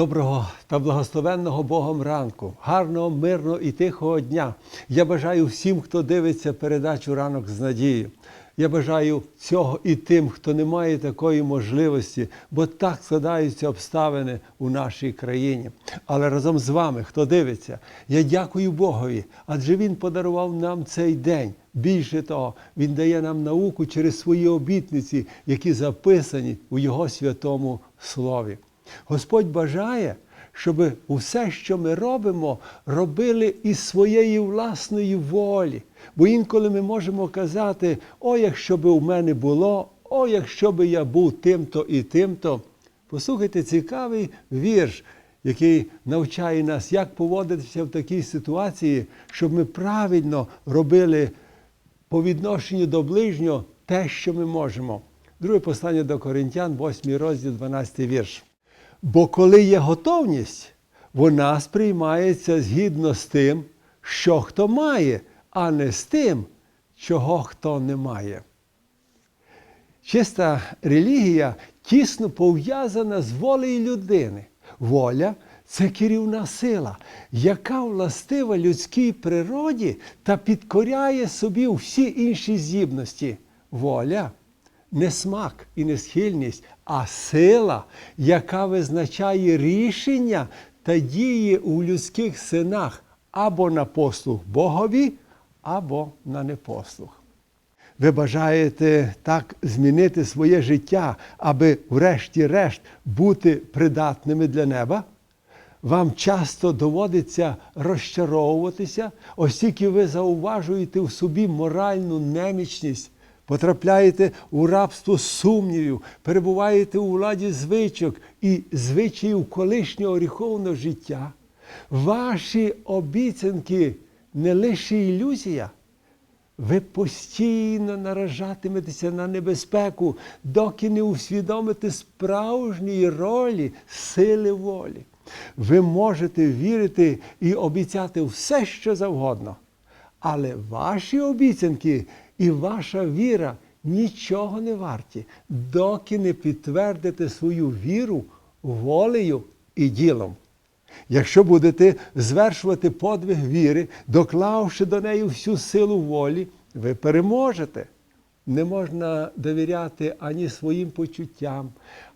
Доброго та благословенного Богом ранку, гарного, мирного і тихого дня. Я бажаю всім, хто дивиться передачу ранок з надією. Я бажаю цього і тим, хто не має такої можливості, бо так складаються обставини у нашій країні. Але разом з вами, хто дивиться, я дякую Богові, адже Він подарував нам цей день. Більше того, Він дає нам науку через свої обітниці, які записані у Його святому Слові. Господь бажає, щоб усе, що ми робимо, робили із своєї власної волі. Бо інколи ми можемо казати, о, якщо би у мене було, о, якщо би я був тим-то і тим-то. Послухайте цікавий вірш, який навчає нас, як поводитися в такій ситуації, щоб ми правильно робили по відношенню до ближнього те, що ми можемо. Друге послання до Коринтян, 8 розділ, 12 вірш. Бо коли є готовність, вона сприймається згідно з тим, що хто має, а не з тим, чого хто не має. Чиста релігія тісно пов'язана з волею людини. Воля це керівна сила, яка властива людській природі та підкоряє собі всі інші здібності. Воля не смак і не схильність, а сила, яка визначає рішення та діє у людських синах або на послуг Богові, або на непослух. Ви бажаєте так змінити своє життя, аби, врешті-решт, бути придатними для неба? Вам часто доводиться розчаровуватися, оскільки ви зауважуєте в собі моральну немічність, потрапляєте у рабство сумнівів, перебуваєте у владі звичок і звичаїв колишнього гріховного життя. Ваші обіцянки не лише ілюзія. Ви постійно наражатиметеся на небезпеку, доки не усвідомите справжньої ролі сили волі. Ви можете вірити і обіцяти все, що завгодно. Але ваші обіцянки і ваша віра нічого не варті, доки не підтвердите свою віру волею і ділом. Якщо будете звершувати подвиг віри, доклавши до неї всю силу волі, ви переможете. Не можна довіряти ані своїм почуттям,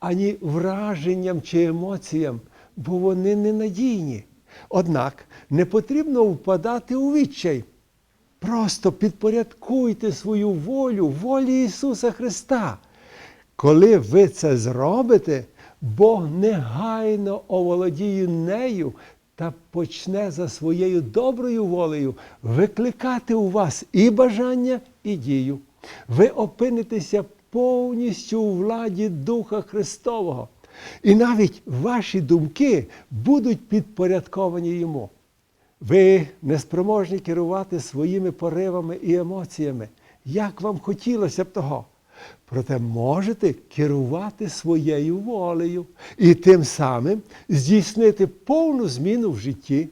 ані враженням чи емоціям, бо вони ненадійні. Однак не потрібно впадати у відчай. Просто підпорядкуйте свою волю волі Ісуса Христа. Коли ви це зробите, Бог негайно оволодіє нею та почне за своєю доброю волею викликати у вас і бажання, і дію. Ви опинитеся повністю у владі Духа Христового. І навіть ваші думки будуть підпорядковані йому. Ви неспроможні керувати своїми поривами і емоціями, як вам хотілося б того. Проте можете керувати своєю волею і тим самим здійснити повну зміну в житті.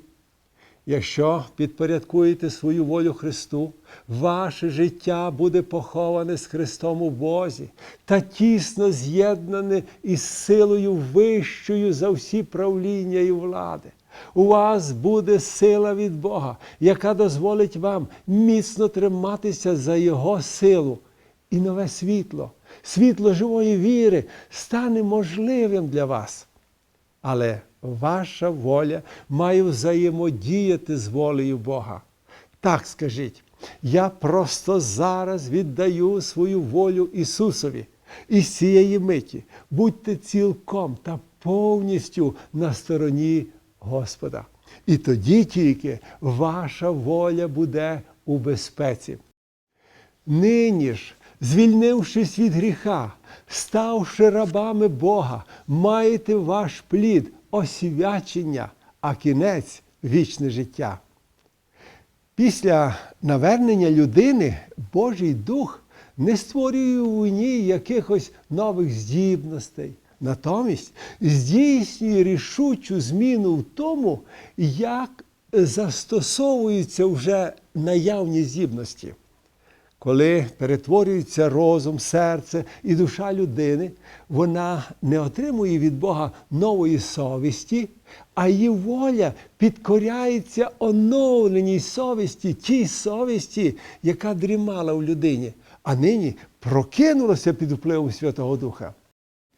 Якщо підпорядкуєте свою волю Христу, ваше життя буде поховане з Христом у Бозі та тісно з'єднане із силою вищою за всі правління і влади. У вас буде сила від Бога, яка дозволить вам міцно триматися за Його силу. І нове світло, світло живої віри стане можливим для вас. Але ваша воля має взаємодіяти з волею Бога. Так скажіть, я просто зараз віддаю свою волю Ісусові. І з цієї миті будьте цілком та повністю на стороні Господа. І тоді тільки ваша воля буде у безпеці. Нині ж, звільнившись від гріха, ставши рабами Бога, маєте ваш плід освячення, а кінець вічне життя. Після навернення людини Божий Дух не створює у ній якихось нових здібностей. Натомість здійснює рішучу зміну в тому, як застосовуються вже наявні здібності. Коли перетворюється розум, серце і душа людини, вона не отримує від Бога нової совісті, а її воля підкоряється оновленій совісті, тій совісті, яка дрімала в людині, а нині прокинулася під впливом Святого Духа.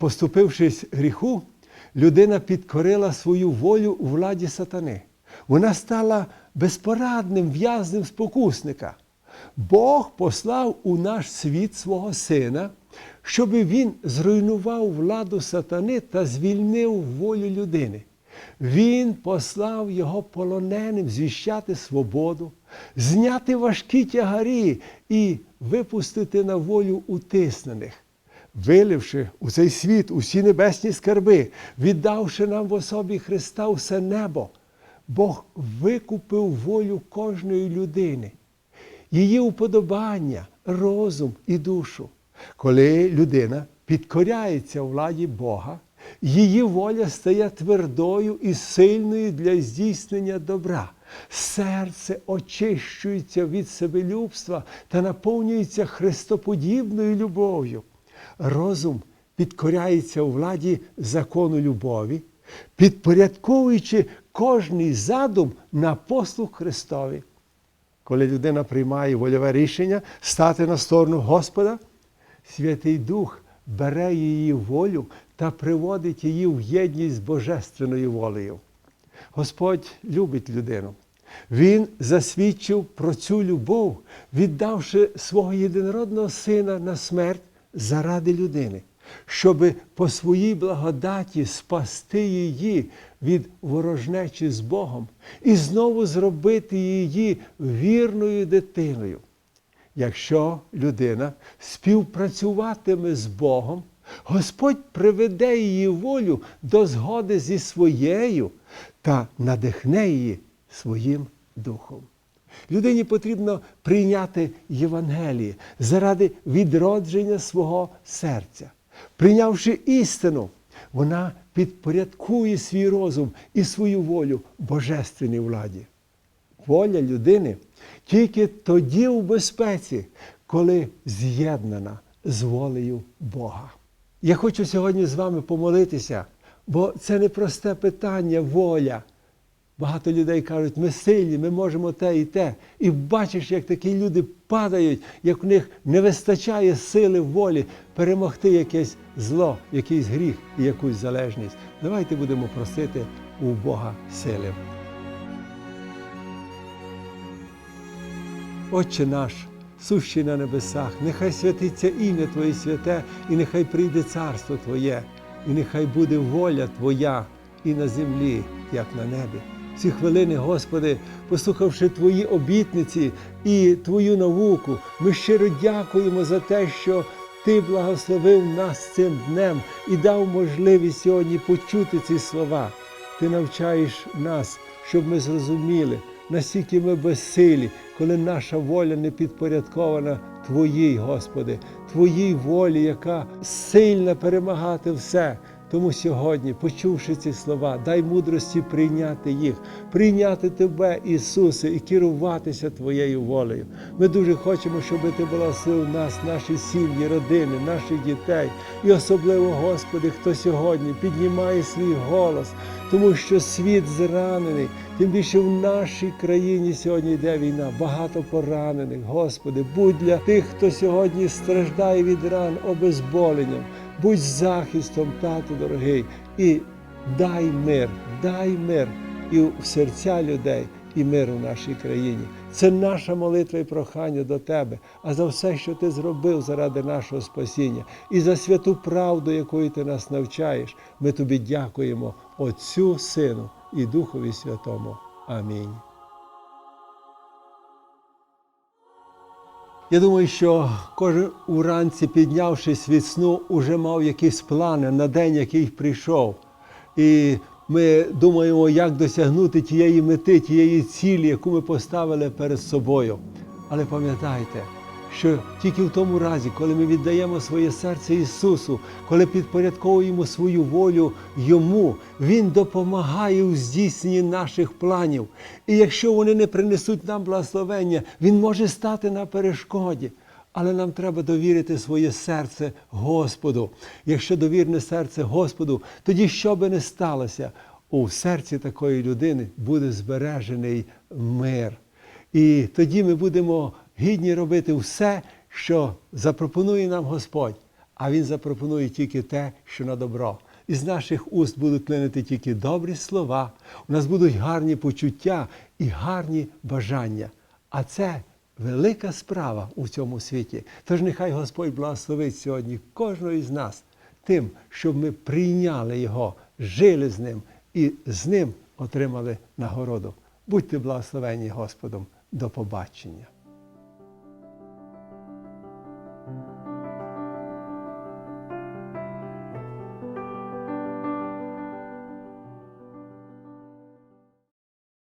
Поступившись гріху, людина підкорила свою волю у владі сатани. Вона стала безпорадним в'язнем спокусника. Бог послав у наш світ свого сина, щоб він зруйнував владу сатани та звільнив волю людини. Він послав його полоненим звіщати свободу, зняти важкі тягарі і випустити на волю утиснених виливши у цей світ усі небесні скарби, віддавши нам в особі Христа усе небо, Бог викупив волю кожної людини, її уподобання, розум і душу. Коли людина підкоряється владі Бога, її воля стає твердою і сильною для здійснення добра. Серце очищується від себелюбства та наповнюється христоподібною любов'ю розум підкоряється у владі закону любові, підпорядковуючи кожний задум на послуг Христові. Коли людина приймає вольове рішення стати на сторону Господа, Святий Дух бере її волю та приводить її в єдність з Божественною волею. Господь любить людину. Він засвідчив про цю любов, віддавши свого єдинородного сина на смерть заради людини, щоб по своїй благодаті спасти її від ворожнечі з Богом і знову зробити її вірною дитиною. Якщо людина співпрацюватиме з Богом, Господь приведе її волю до згоди зі своєю та надихне її своїм духом. Людині потрібно прийняти Євангеліє заради відродження свого серця. Прийнявши істину, вона підпорядкує свій розум і свою волю божественній владі. Воля людини тільки тоді у безпеці, коли з'єднана з волею Бога. Я хочу сьогодні з вами помолитися, бо це не просте питання воля. Багато людей кажуть, ми сильні, ми можемо те і те. І бачиш, як такі люди падають, як в них не вистачає сили волі перемогти якесь зло, якийсь гріх і якусь залежність. Давайте будемо просити у Бога сили. Отче наш, сущий на небесах, нехай святиться ім'я Твоє святе, і нехай прийде царство Твоє, і нехай буде воля Твоя і на землі, як на небі ці хвилини, Господи, послухавши Твої обітниці і Твою науку, ми щиро дякуємо за те, що Ти благословив нас цим днем і дав можливість сьогодні почути ці слова. Ти навчаєш нас, щоб ми зрозуміли, наскільки ми безсилі, коли наша воля не підпорядкована Твоїй, Господи, Твоїй волі, яка сильна перемагати все. Тому сьогодні, почувши ці слова, дай мудрості прийняти їх, прийняти Тебе, Ісусе, і керуватися Твоєю волею. Ми дуже хочемо, щоб Ти благословив нас, наші сім'ї, родини, наших дітей, і особливо, Господи, хто сьогодні піднімає свій голос, тому що світ зранений, тим більше в нашій країні сьогодні йде війна, багато поранених. Господи, будь для тих, хто сьогодні страждає від ран обезболенням будь захистом, тату дорогий, і дай мир, дай мир і в серця людей, і мир у нашій країні. Це наша молитва і прохання до Тебе, а за все, що Ти зробив заради нашого спасіння, і за святу правду, якою ти нас навчаєш, ми тобі дякуємо, Отцю, Сину і Духові Святому. Амінь. Я думаю, що кожен уранці, піднявшись від сну, уже мав якісь плани на день, який прийшов. І ми думаємо, як досягнути тієї мети, тієї цілі, яку ми поставили перед собою. Але пам'ятайте, що тільки в тому разі, коли ми віддаємо своє серце Ісусу, коли підпорядковуємо свою волю Йому, Він допомагає у здійсненні наших планів. І якщо вони не принесуть нам благословення, Він може стати на перешкоді. але нам треба довірити своє серце Господу. Якщо довірне серце Господу, тоді що би не сталося, у серці такої людини буде збережений мир. І тоді ми будемо гідні робити все, що запропонує нам Господь. А Він запропонує тільки те, що на добро. Із наших уст будуть клинити тільки добрі слова, у нас будуть гарні почуття і гарні бажання. А це велика справа у цьому світі. Тож нехай Господь благословить сьогодні кожного із нас тим, щоб ми прийняли Його, жили з ним і з ним отримали нагороду. Будьте благословені Господом. До побачення.